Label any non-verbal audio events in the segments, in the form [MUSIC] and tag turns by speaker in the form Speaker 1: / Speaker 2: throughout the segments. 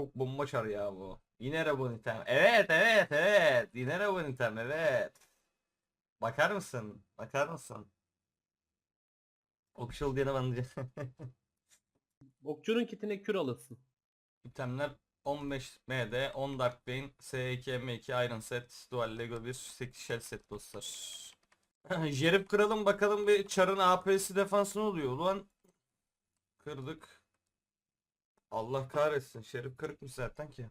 Speaker 1: Çok bomba çar ya bu. Yine Rabonitem. Evet evet evet. Yine Rabonitem evet. Bakar mısın? Bakar mısın? Okşul diye bence. [LAUGHS]
Speaker 2: Okçunun kitine kür alırsın.
Speaker 1: İtemler 15 MD, 10 Dark Bane, S2, M2, Iron Set, Dual Lego 1, 8 Shell Set dostlar. [LAUGHS] Jerip kıralım bakalım bir Char'ın AP'si defans ne oluyor ulan? Kırdık. Allah kahretsin. Şerif kırıkmış zaten ki.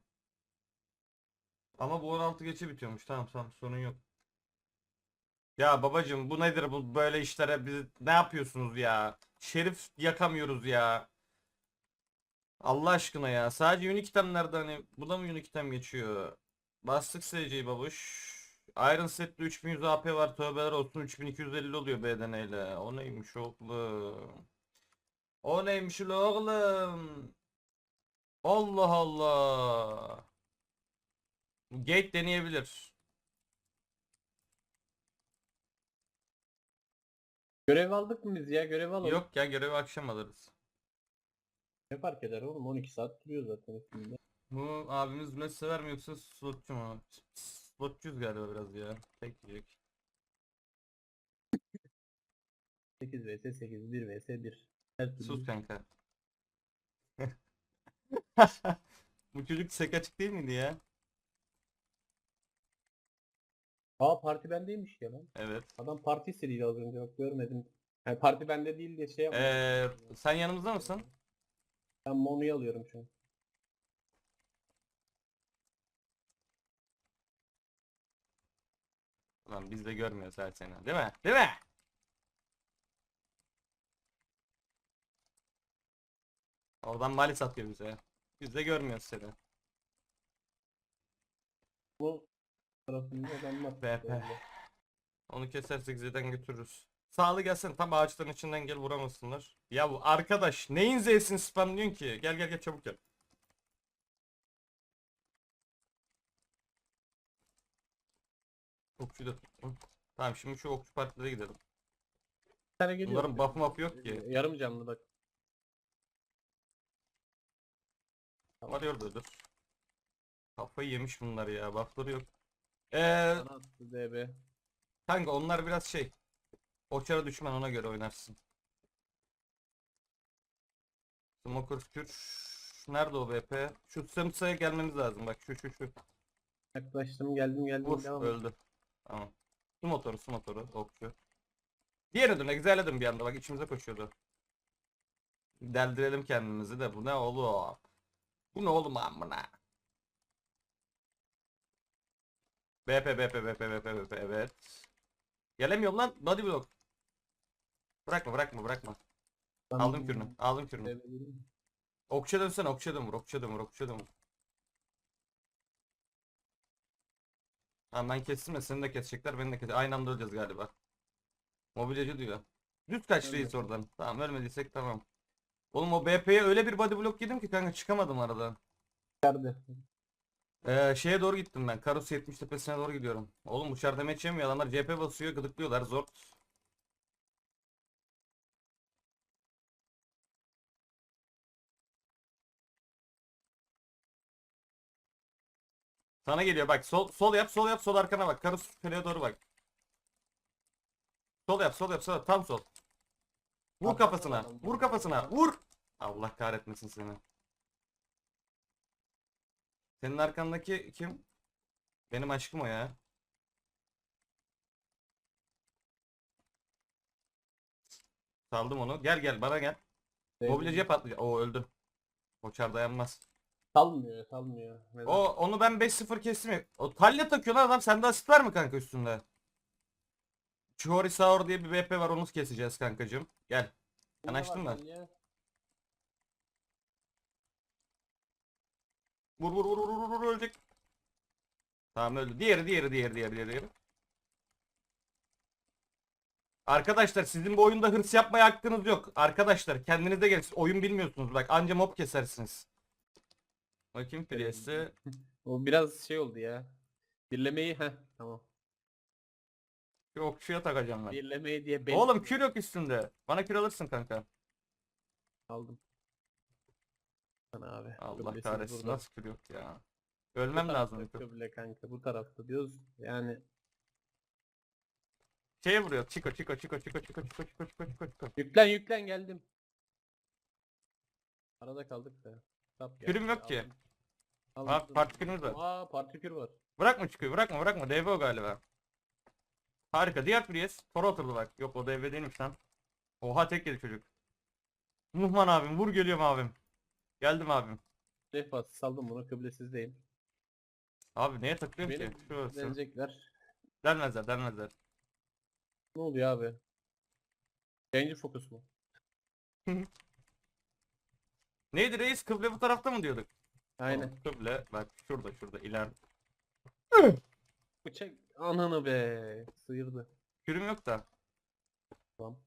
Speaker 1: Ama bu 16 geçe bitiyormuş. Tamam tamam sorun yok. Ya babacım bu nedir bu böyle işlere biz ne yapıyorsunuz ya? Şerif yakamıyoruz ya. Allah aşkına ya. Sadece unique itemlerde hani bu da mı unique item geçiyor? Bastık SC'yi babuş. Iron Set'te 3100 AP var. Tövbeler olsun 3250 oluyor BDN ile. O neymiş oğlum? O neymiş oğlum? Allah Allah. Gate deneyebilir.
Speaker 2: Görev aldık mı biz ya? Görev alalım.
Speaker 1: Yok ya görevi akşam alırız.
Speaker 2: Ne fark eder oğlum? 12 saat duruyor zaten üstünde.
Speaker 1: Bu abimiz ne sever mi yoksa slotçu mu? Slotçuyuz galiba biraz ya. Tek yiyecek.
Speaker 2: 8 vs 8, 1 vs 1. Her türlü.
Speaker 1: Sus kanka. [LAUGHS] [LAUGHS] Bu çocuk sek açık değil miydi ya?
Speaker 2: Aa parti bendeymiş ya lan.
Speaker 1: Evet.
Speaker 2: Adam parti istediydi az önce bak görmedim. Yani parti bende değil diye şey yapmadım.
Speaker 1: Ee, sen yanımızda mısın?
Speaker 2: Ben Monu'yu alıyorum şu an.
Speaker 1: Ulan biz de görmüyoruz her sene. Değil mi? Değil mi? Oradan mali satıyor bize. Biz de görmüyoruz seni.
Speaker 2: Bu tarafında adamlar.
Speaker 1: BP. Onu kesersek Z'den götürürüz. Sağlı gelsin tam ağaçların içinden gel vuramasınlar. Ya bu arkadaş neyin Z'sini spamlıyorsun ki? Gel gel gel çabuk gel. Okçuyu da tuttum. Tamam şimdi şu okçu partilere gidelim.
Speaker 2: Bir tane geliyor.
Speaker 1: Bunların buff muff yok ki.
Speaker 2: Yarım canlı bak.
Speaker 1: Varıyordur. Kafayı yemiş bunlar ya. Buffları yok. Ee,
Speaker 2: attı DB.
Speaker 1: kanka onlar biraz şey. Oçara düşman ona göre oynarsın. Smoker Kür. Nerede o BP? Şu Samsa'ya gelmemiz lazım. Bak şu şu şu.
Speaker 2: Yaklaştım geldim geldim.
Speaker 1: Vur
Speaker 2: devam et.
Speaker 1: öldü. Tamam. Su motoru su motoru okçu. Diğeri döne güzelledim bir anda bak içimize koşuyordu. Deldirelim kendimizi de bu ne oğlum? Bu ne oğlum amına? BP BP BP BP BP evet. Gelemiyorum lan body block. Bırakma bırakma bırakma.
Speaker 2: Ben-
Speaker 1: Aldım kürünü aldım kürünü. Okçuya dönsene okçuya dön vur okçuya dön vur okçuya dön vur. Tamam ben kestim de seni de kesecekler beni de kes. Aynı anda öleceğiz galiba. Mobilyacı diyor. Düz kaç
Speaker 2: Evet.
Speaker 1: oradan. Tamam ölmediysek tamam. Oğlum o BP'ye öyle bir body block yedim ki kanka çıkamadım aradan.
Speaker 2: Geldi.
Speaker 1: Ee, şeye doğru gittim ben. Karus 70 tepesine doğru gidiyorum. Oğlum uçar demeç yemiyor adamlar CP basıyor gıdıklıyorlar zor. Sana geliyor bak sol sol yap sol yap sol arkana bak. Karus kaleye doğru bak. Sol yap sol yap sol yap tam sol. Vur kafasına. Vur kafasına. Vur. Allah kahretmesin seni. Senin arkandaki kim? Benim aşkım o ya. Saldım onu. Gel gel bana gel. Mobilyacıya patlayacak. Oo öldü. Koçar dayanmaz.
Speaker 2: Salmıyor salmıyor. Neden?
Speaker 1: O onu ben 5-0 kestim ya. O talle takıyor lan adam. Sende asit var mı kanka üstünde? Chihori Saur diye bir BP var onu keseceğiz kankacım. Gel. Yanaştın
Speaker 2: var
Speaker 1: mı? Vur vur vur vur vur vur ölecek. Tamam öldü. Diğeri diğeri diğeri diğeri diğeri. diğeri. Arkadaşlar sizin bu oyunda hırs yapmaya hakkınız yok. Arkadaşlar kendinize gelin. Siz Oyun bilmiyorsunuz bak anca mob kesersiniz. Bakayım Priest'i. [LAUGHS]
Speaker 2: O biraz şey oldu ya. Birlemeyi heh tamam.
Speaker 1: Bir okçuya takacağım ben.
Speaker 2: Birlemeyi diye ben
Speaker 1: Oğlum kür yok üstünde. Bana kür alırsın kanka.
Speaker 2: aldım. Sana abi.
Speaker 1: Allah kahretsin
Speaker 2: burada.
Speaker 1: nasıl kür yok ya.
Speaker 2: Bu
Speaker 1: Ölmem
Speaker 2: tarafta
Speaker 1: lazım.
Speaker 2: Kıble kanka bu tarafta diyoruz. Yani
Speaker 1: Şeye vuruyor. Çiko çiko çiko çiko çiko çiko çiko çiko çiko çiko.
Speaker 2: yüklen yüklen geldim. Arada kaldık da. Tap
Speaker 1: Kürüm yok ki.
Speaker 2: aldım.
Speaker 1: Aa
Speaker 2: Aldım.
Speaker 1: partikülümüz var.
Speaker 2: Aa partikül var.
Speaker 1: Bırakma çıkıyor bırakma bırakma. DV o galiba. Harika. Diğer Prius. Tora oturdu bak. Yok o DV değilmiş lan. Oha tek yedi çocuk. Nuhman abim vur geliyorum abim. Geldim abim.
Speaker 2: Rehbas saldım bunu kıblesizdeyim.
Speaker 1: Abi neye takılıyorum ki? Şurası.
Speaker 2: gelecekler.
Speaker 1: Delmezler delmezler.
Speaker 2: Ne oluyor abi? Yayıncı fokus mu? [LAUGHS]
Speaker 1: Neydi reis? Kıble bu tarafta mı diyorduk?
Speaker 2: Aynen.
Speaker 1: Oğlum, Kıble bak şurada şurada ileride.
Speaker 2: Bıçak ananı be. Sıyırdı.
Speaker 1: Kürüm yok da.
Speaker 2: Tamam.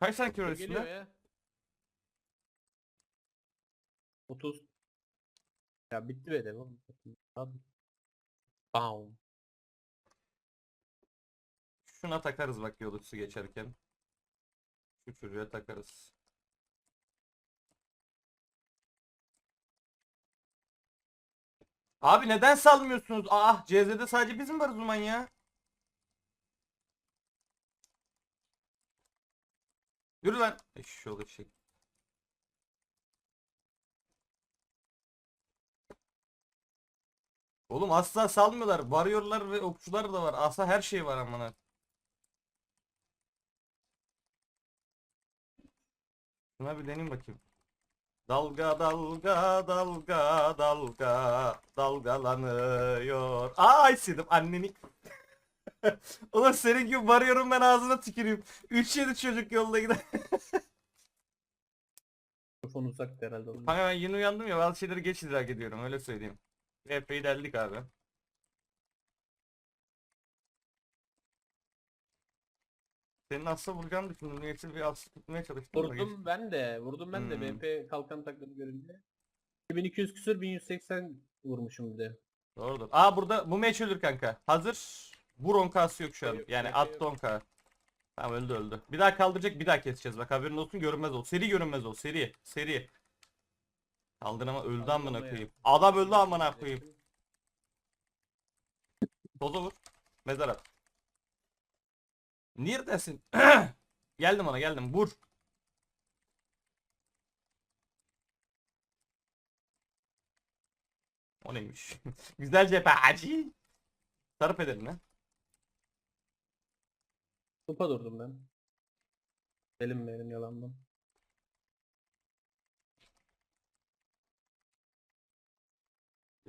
Speaker 1: Kaç tane kür var
Speaker 2: Geliyor
Speaker 1: üstünde?
Speaker 2: ya. 30. Ya bitti be de oğlum. Abi. Bam.
Speaker 1: Şuna takarız bak yolcusu geçerken. Şu çocuğa takarız. Abi neden salmıyorsunuz? Ah CZ'de sadece biz mi varız Uman ya? Yürü lan. Eşşoğlu eşek. Oğlum asla salmıyorlar. Varıyorlar ve okçular da var. Asla her şey var amına. Şuna bir deneyim bakayım. Dalga dalga dalga dalga dalgalanıyor. Ay sildim anneni. [LAUGHS] Ulan senin gibi varıyorum ben ağzına tüküreyim. 3-7 çocuk yolda gider.
Speaker 2: Mikrofon uzaktı herhalde.
Speaker 1: Kanka ben yeni uyandım ya bazı şeyleri geç idrak ediyorum öyle söyleyeyim. Epey deldik abi. Senin asla vuracağını düşündüm. Niyeyse bir aslı tutmaya çalıştım.
Speaker 2: Vurdum ben de. Vurdum ben de
Speaker 1: Hmm.
Speaker 2: BP kalkan takladı görünce. 1200 küsür 1180 vurmuşum bir de.
Speaker 1: Doğrudur. Aa burada bu meç ölür kanka. Hazır. Vur 10k'sı yok şu an.
Speaker 2: Yok,
Speaker 1: Yani
Speaker 2: yok,
Speaker 1: attı
Speaker 2: yok.
Speaker 1: 10k. Tamam öldü öldü. Bir daha kaldıracak bir daha keseceğiz. Bak haberin olsun görünmez ol. Seri görünmez ol. Seri. Seri. Kaldın ama öldü amına koyayım. Adam öldü amına koyayım. Toza vur. Mezar at. Neredesin? [CLEARS THROAT] geldim ona geldim. Vur. O neymiş? [LAUGHS] Güzel cephacı. Sarıp edelim lan.
Speaker 2: Topa durdum ben. Elim benim yalandan.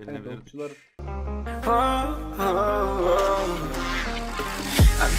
Speaker 2: Kanka
Speaker 1: Gelinebilir.
Speaker 2: okçular
Speaker 3: I